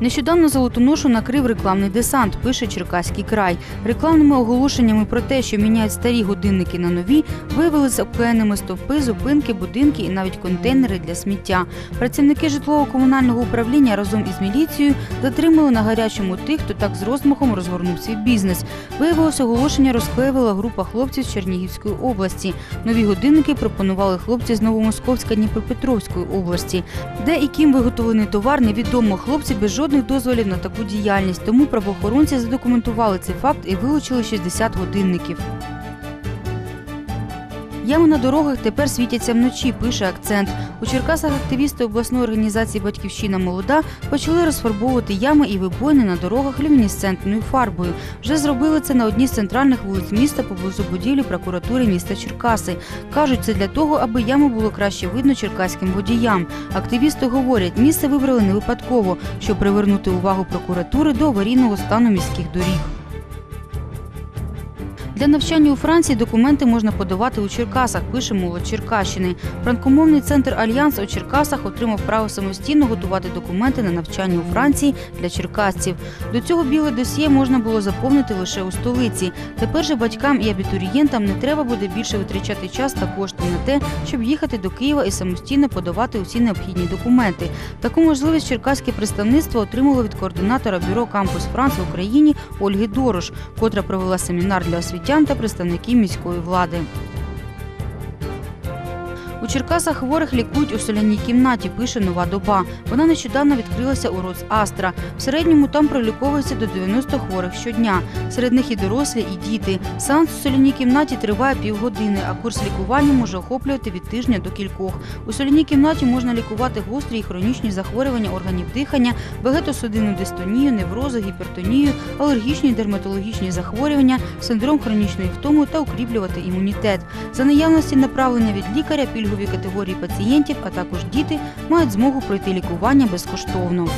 Нещодавно золотоношу накрив рекламний десант, пише Черкаський край. Рекламними оголошеннями про те, що міняють старі годинники на нові, виявилися обклеєними стовпи, зупинки, будинки і навіть контейнери для сміття. Працівники житлово-комунального управління разом із міліцією затримали на гарячому тих, хто так з розмахом розгорнув свій бізнес. Виявилося, оголошення розклеювала група хлопців з Чернігівської області. Нові годинники пропонували хлопці з Новомосковська Дніпропетровської області. Де і ким виготовлений товар, невідомо. Хлопці без жодних дозволів на таку діяльність. Тому правоохоронці задокументували цей факт і вилучили 60 годинників. Ями на дорогах тепер світяться вночі, пише акцент. У Черкасах активісти обласної організації Батьківщина молода почали розфарбовувати ями і вибоїни на дорогах люмінесцентною фарбою. Вже зробили це на одній з центральних вулиць міста поблизу будівлі прокуратури міста Черкаси. Кажуть, це для того, аби ями було краще видно черкаським водіям. Активісти говорять, місце вибрали не випадково, щоб привернути увагу прокуратури до аварійного стану міських доріг. Для навчання у Франції документи можна подавати у Черкасах, пише молодь Черкащини. Франкомовний центр Альянс у Черкасах отримав право самостійно готувати документи на навчання у Франції для черкасців. До цього біле досьє можна було заповнити лише у столиці. Тепер же батькам і абітурієнтам не треба буде більше витрачати час та кошти на те, щоб їхати до Києва і самостійно подавати усі необхідні документи. Таку можливість черкаське представництво отримало від координатора бюро Кампус Франц в Україні Ольги Дорош, котра провела семінар для освітян та представників міської влади. У Черкасах хворих лікують у соляній кімнаті, пише нова доба. Вона нещодавно відкрилася у Роц. В середньому там проліковується до 90 хворих щодня. Серед них і дорослі, і діти. Сеанс у соляній кімнаті триває півгодини, а курс лікування може охоплювати від тижня до кількох. У соляній кімнаті можна лікувати гострі і хронічні захворювання органів дихання, вегетосудинну дистонію, неврози, гіпертонію, алергічні і дерматологічні захворювання, синдром хронічної втоми та укріплювати імунітет. За наявності направлення від лікаря пільгові категорії пацієнтів, а також діти мають змогу пройти лікування безкоштовно.